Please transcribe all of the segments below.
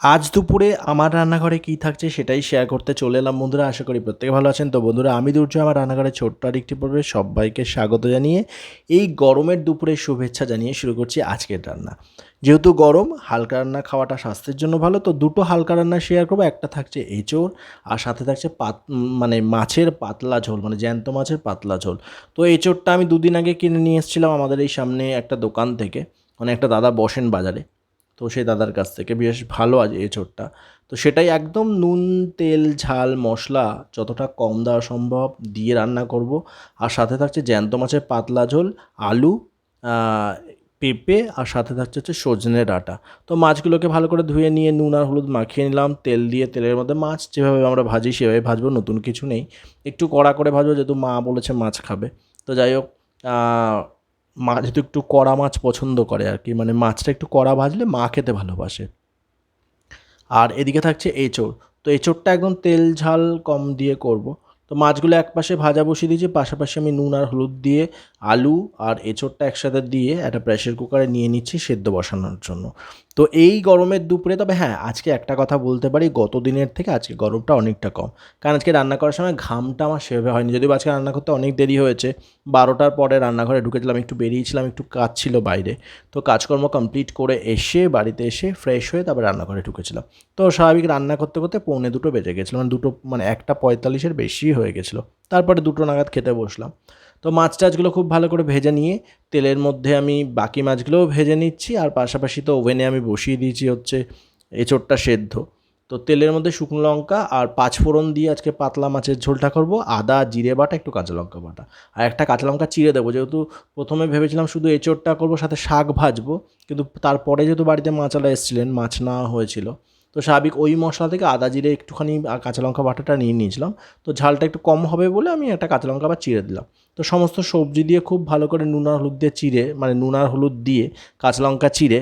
আজ দুপুরে আমার রান্নাঘরে কী থাকছে সেটাই শেয়ার করতে চলে এলাম, বন্ধুরা। আশা করি প্রত্যেকে ভালো আছেন। তো বন্ধুরা, আমি দুর্য, আমার রান্নাঘরে ছোট্ট আরেকটি পর্বে সবাইকে স্বাগত জানিয়ে এই গরমের দুপুরে শুভেচ্ছা জানিয়ে শুরু করছি আজকের রান্না। যেহেতু গরম, হালকা রান্না খাওয়াটা স্বাস্থ্যের জন্য ভালো, তো দুটো হালকা রান্না শেয়ার করব। একটা থাকছে এঁচোড়, আর সাথে থাকছে পাত মানে মাছের পাতলা ঝোল মানে জ্যান্ত মাছের পাতলা ঝোল। তো এঁচোড়টা আমি দুদিন আগে কিনে নিয়ে এসেছিলাম আমাদের এই সামনে একটা দোকান থেকে মানে একটা দাদা বসেন বাজারে। তো সেই দাদার কাছ থেকে বেশ ভালো আজ এঁচোড়টা। তো সেটাই একদম নুন, তেল, ঝাল, মশলা যতটা কম দেওয়া সম্ভব দিয়ে রান্না করব। আর সাথে থাকছে জ্যান্ত মাছের পাতলা ঝোল, আলু পেঁপে, আর সাথে থাকছে হচ্ছে সজনে ডাঁটা। তো মাছগুলোকে ভালো করে ধুয়ে নিয়ে নুন আর হলুদ মাখিয়ে নিলাম। তেল দিয়ে তেলের মধ্যে মাছ যেভাবে আমরা ভাজি সেভাবে ভাজবো, নতুন কিছু নেই। একটু কড়া করে ভাজবো যেহেতু মা বলেছে মাছ খাবে। তো যাই হোক মা যেহেতু একটু কড়া মাছ পছন্দ করে আর কি মানে মাছটা একটু কড়া ভাজলে মা খেতে ভালোবাসে। আর এদিকে থাকছে এঁচোড়। তো এঁচোড়টা একদম তেল ঝাল কম দিয়ে করব। তো মাছগুলো এক পাশে ভাজা বসিয়ে দিয়েছি, পাশাপাশি আমি নুন আর হলুদ দিয়ে আলু আর এঁচোড়টা একসাথে দিয়ে একটা প্রেশার কুকারে নিয়ে নিচ্ছি সেদ্ধ বসানোর জন্য। তো এই গরমের দুপুরে, তবে হ্যাঁ আজকে একটা কথা বলতে পারি গত দিনের থেকে আজকে গরমটা অনেকটা কম। কারণ আজকে রান্না করার সময় ঘামটা আমার সেভাবে হয়নি, যদিও আজকে রান্না করতে অনেক দেরি হয়েছে। বারোটার পরে রান্নাঘরে ঢুকেছিলাম, একটু বেরিয়েছিলাম, একটু কাজ ছিল বাইরে। তো কাজকর্ম কমপ্লিট করে এসে বাড়িতে এসে ফ্রেশ হয়ে তারপর রান্নাঘরে ঢুকেছিলাম। তো স্বাভাবিক রান্না করতে করতে পৌনে দুটো বেজে গেছিল মানে দুটো মানে একটা পঁয়তাল্লিশের বেশি হয়ে গেছিল। তারপরে দুটো নাগাদ খেতে বসলাম। তো মাছ টাছগুলো খুব ভালো করে ভেজে নিয়ে তেলের মধ্যে আমি বাকি মাছগুলোও ভেজে নিচ্ছি, আর পাশাপাশি তো ওভেনে আমি বসিয়ে দিয়েছি হচ্ছে এঁচোড়টা সেদ্ধ। তো তেলের মধ্যে শুকনো লঙ্কা আর পাঁচ ফোড়ন দিয়ে আজকে পাতলা মাছের ঝোলটা করব, আদা, জিরে বাটা, একটু কাঁচা লঙ্কা বাটা। আর একটা কাঁচা লঙ্কা চিড়ে দেবো, যেহেতু প্রথমে ভেবেছিলাম শুধু এঁচোড়টা করব, সাথে শাক ভাজবো, কিন্তু তারপরে যেহেতু বাড়িতে মাছালা এসেছিলেন, মাছ নেওয়া হয়েছিল তো স্বাভাবিক ওই মশলা থেকে আদা জিরে একটুখানি কাঁচা লঙ্কা বাটাটা নিয়ে নিয়েছিলাম। তো ঝালটা একটু কম হবে বলে আমি একটা কাঁচা লঙ্কা আবার চিড়ে দিলাম। তো সমস্ত সবজি দিয়ে খুব ভালো করে নুন আর হলুদ দিয়ে চিড়ে মানে নুন আর হলুদ দিয়ে কাঁচা লঙ্কা চিড়ে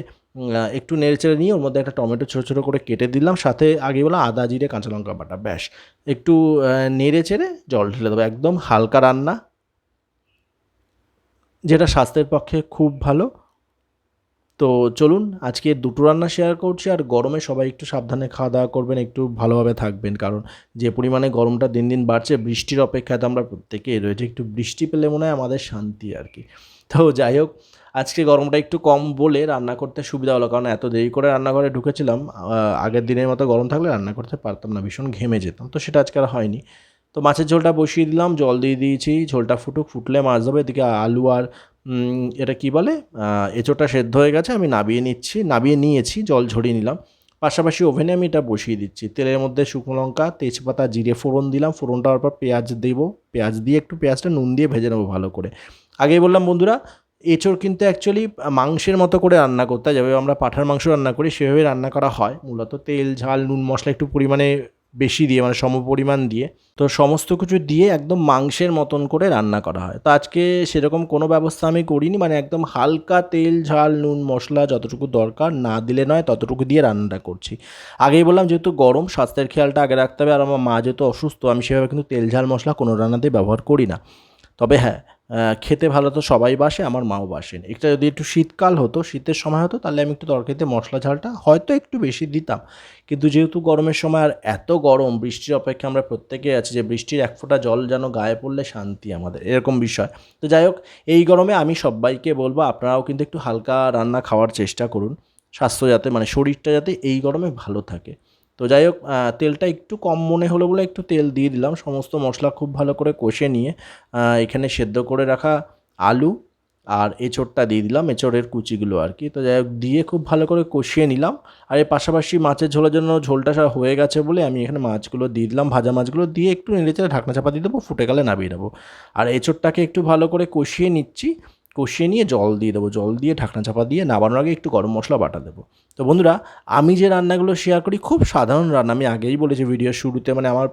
একটু নেড়ে চেড়ে নিয়ে ওর মধ্যে একটা টমেটো ছোটো ছোটো করে কেটে দিলাম। সাথে আগে বলা আদা জিরে, কাঁচা লঙ্কা বাটা, ব্যাস। একটু নেড়ে চেড়ে জল ঢেলে দেবো। একদম হালকা রান্না, যেটা স্বাস্থ্যের পক্ষে খুব ভালো। তো চলুন, আজকে দুটো রান্না শেয়ার করছি আর গরমে সবাই একটু সাবধানে খাওয়া দাওয়া করবেন, একটু ভালোভাবে থাকবেন। কারণ যে পরিমাণে গরমটা দিন দিন বাড়ছে, বৃষ্টির অপেক্ষায় তো আমরা প্রত্যেকেই রয়েছে। একটু বৃষ্টি পেলে মনে হয় আমাদের শান্তি আর কি। তো যাই হোক, আজকে গরমটা একটু কম বলে রান্না করতে সুবিধা হলো। কারণ এত দেরি করে রান্নাঘরে ঢুকেছিলাম আগের দিনের মতো গরম থাকলে রান্না করতে পারতাম না, ভীষণ ঘেমে যেতাম। তো সেটা আজকে আর হয়নি। তো মাছের ঝোলটা বসিয়ে দিলাম, জল দিয়ে দিয়েছি, ঝোলটা ফুটুক, ফুটলে মাছ দেবো এদিকে আলু আর এটা কি বলে? আহ, এঁচোড়টা সেদ্ধ হয়ে গেছে আমি নাবিয়ে নিচ্ছি নাবিয়ে নিয়েছি জল ঝরিয়ে নিলাম। পাশাপাশি ওভেনে আমি এটা বসিয়ে দিচ্ছি। তেলের মধ্যে শুকনো লঙ্কা তেজপাতা জিরে ফোড়ন দিলাম ফোড়নটা দেওয়ার পর পেঁয়াজ দেবো। পেঁয়াজ দিয়ে একটু পেঁয়াজটা নুন দিয়ে ভেজে নেব ভালো করে। আগেই বললাম বন্ধুরা এঁচোড় কিন্তু অ্যাকচুয়ালি মাংসের মতো করে রান্না করতে হয়। যেভাবে আমরা পাঠার মাংস রান্না করি সেভাবে রান্না করা হয়। মূলত তেল ঝাল নুন মশলা একটু পরিমাণে বেশি দিয়ে মানে সম পরিমাণ দিয়ে, তো সমস্ত কিছু দিয়ে একদম মাংসের মতন করে রান্না করা হয়। তো আজকে সেরকম কোনো ব্যবস্থা আমি করিনি মানে একদম হালকা তেল, ঝাল, নুন, মশলা যতটুকু দরকার, না দিলে নয়, ততটুকু দিয়ে রান্নাটা করছি। আগেই বললাম যেহেতু গরম, স্বাস্থ্যের খেয়ালটা আগে রাখতে হবে। আর আমার মা যেহেতু অসুস্থ, আমি সেভাবে কিন্তু তেল, ঝাল, মশলা কোনো রান্নাতেই ব্যবহার করি না। তবে হ্যাঁ খেতে ভালো তো সবাই বাসে, আমার মাও বাসেন এটা যদি একটু শীতকাল হতো, শীতের সময় হতো, তাহলে আমি একটু তরকারিতে মশলা ঝালটা হয়তো একটু বেশি দিতাম। কিন্তু যেহেতু গরমের সময় আর এত গরম, বৃষ্টির অপেক্ষা আমরা প্রত্যেকেই আছি যে বৃষ্টির এক ফোঁটা জল যেন গায়ে পড়লে শান্তি আমাদের, এরকম বিষয়। তো যাই হোক, এই গরমে আমি সবাইকে বলব, আপনারাও কিন্তু একটু হালকা রান্না খাওয়ার চেষ্টা করুন। স্বাস্থ্য যাতে মানে শরীরটা যাতে এই গরমে ভালো থাকে। তো যাই হোক তেলটা একটু কম মনে হলো বলে একটু তেল দিয়ে দিলাম। সমস্ত মশলা খুব ভালো করে কষে নিয়ে এখানে সেদ্ধ করে রাখা আলু আর এঁচোড়টা দিয়ে দিলাম, এঁচোড়ের কুচিগুলো আর কি। তো যাই হোক, দিয়ে খুব ভালো করে কষিয়ে নিলাম। আর এর পাশাপাশি মাছের ঝোলের জন্য ঝোলটা হয়ে গেছে বলে আমি এখানে মাছগুলো দিয়ে দিলাম, ভাজা মাছগুলো দিয়ে একটু নেড়ে নেড়েচেড়ে ঢাকনা চাপা দিয়ে দেবো, ফুটে গেলে নামিয়ে দেবো আর এঁচোড়টাকে একটু ভালো করে কষিয়ে নিচ্ছি। কষিয়ে নিয়ে জল দিয়ে দেবো, জল দিয়ে ঢাকনা চাপা দিয়ে নামানোর আগে একটু গরম মশলা বাটা দেবো। তো বন্ধুরা, আমি যে রান্নাগুলো শেয়ার করি, খুব সাধারণ রান্না, আমি আগেই বলেছি ভিডিওর শুরুতে মানে আমার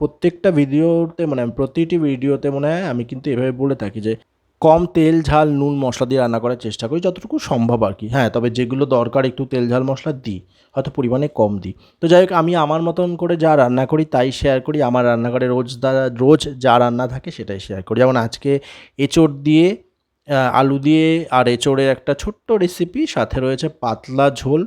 প্রত্যেকটা ভিডিওতে মানে প্রতিটি ভিডিওতে মনে হয় আমি কিন্তু এভাবে বলে থাকি যে, কম তেল, ঝাল, নুন, মশলা দিয়ে রান্না করার চেষ্টা করি যতটুকু সম্ভব আর কি। হ্যাঁ তবে যেগুলো দরকার একটু তেল, ঝাল, মশলা দিই, হয়তো পরিমাণে কম দিই। তো যাই হোক, আমি আমার মতন করে যা রান্না করি তাই শেয়ার করি, আমার রান্নাঘরে রোজ দা রোজ যা রান্না থাকে সেটাই শেয়ার করি। যেমন আজকে এঁচোড় দিয়ে আলু দিয়ে আর এঁচোড়ের একটা ছোট্ট রেসিপি সাথে রয়েছে পাতলা ঝোল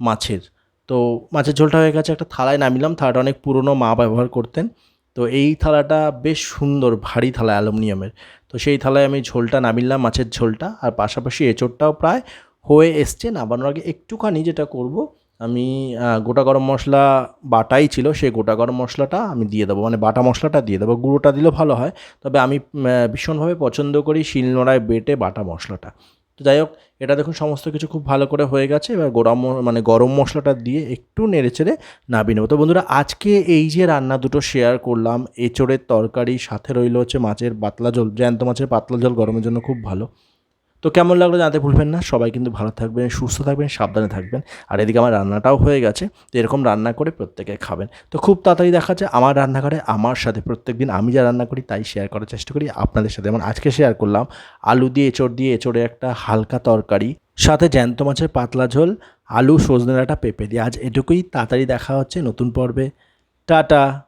মাছের। তো মাছের ঝোলটা হয়ে গেছে একটা থালায় নামিলাম, থালাটা অনেক পুরনো, মা ব্যবহার করতেন। তো এই থালাটা বেশ সুন্দর, ভারী থালা, অ্যালুমিনিয়ামের। তো সেই থালায় আমি ঝোলটা নামিলাম, মাছের ঝোলটা। আর পাশাপাশি এঁচোড়টাও প্রায় হয়ে এসছে, নামানোর আগে একটুখানি যেটা করব আমি গোটা গরম মশলা বাটাই ছিল, সেই গোটা গরম মশলাটা আমি দিয়ে দেবো। মানে বাটা মশলাটা দিয়ে দেবো। গুঁড়োটা দিলেও ভালো হয়। তবে আমি ভীষণভাবে পছন্দ করি শিলনোড়ায় বেটে বাটা মশলাটা। তো যাই হোক, এটা দেখুন সমস্ত কিছু খুব ভালো করে হয়ে গেছে। এবার গরম মানে গরম মশলাটা দিয়ে একটু নেড়ে চেড়ে নাবিয়ে নেব। তো বন্ধুরা, আজকে এই যে রান্না দুটো শেয়ার করলাম, এঁচোড়ের তরকারি, সাথে রইল হচ্ছে মাছের পাতলা ঝোল। জ্যান্ত মাছের পাতলা ঝোল গরমের জন্য খুব ভালো। তো কেমন লাগল জানতে ভুলবেন না। সবাই কিন্তু ভালো থাকবেন, সুস্থ থাকবেন, সাবধানে থাকবেন। আর এদিকে আমার রান্নাটাও হয়ে গেছে। তো এরকম রান্না করে প্রত্যেকে খাবেন। তো খুব তাড়াতাড়ি দেখা যাচ্ছে আমার রান্নাঘরে আমার সাথে প্রত্যেক দিন আমি যা রান্না করি তাই শেয়ার করার চেষ্টা করি। আপনাদের সাথে যেমন আজকে শেয়ার করলাম, আলু দিয়ে এঁচড় দিয়ে এঁচড়ে একটা হালকা তরকারি, সাথে জ্যান্ত মাছের পাতলা ঝোল, আলু সজনে পেঁপে দিয়ে। আজ এটুকুই। তাড়াতাড়ি দেখা হচ্ছে নতুন পর্বে। টাটা।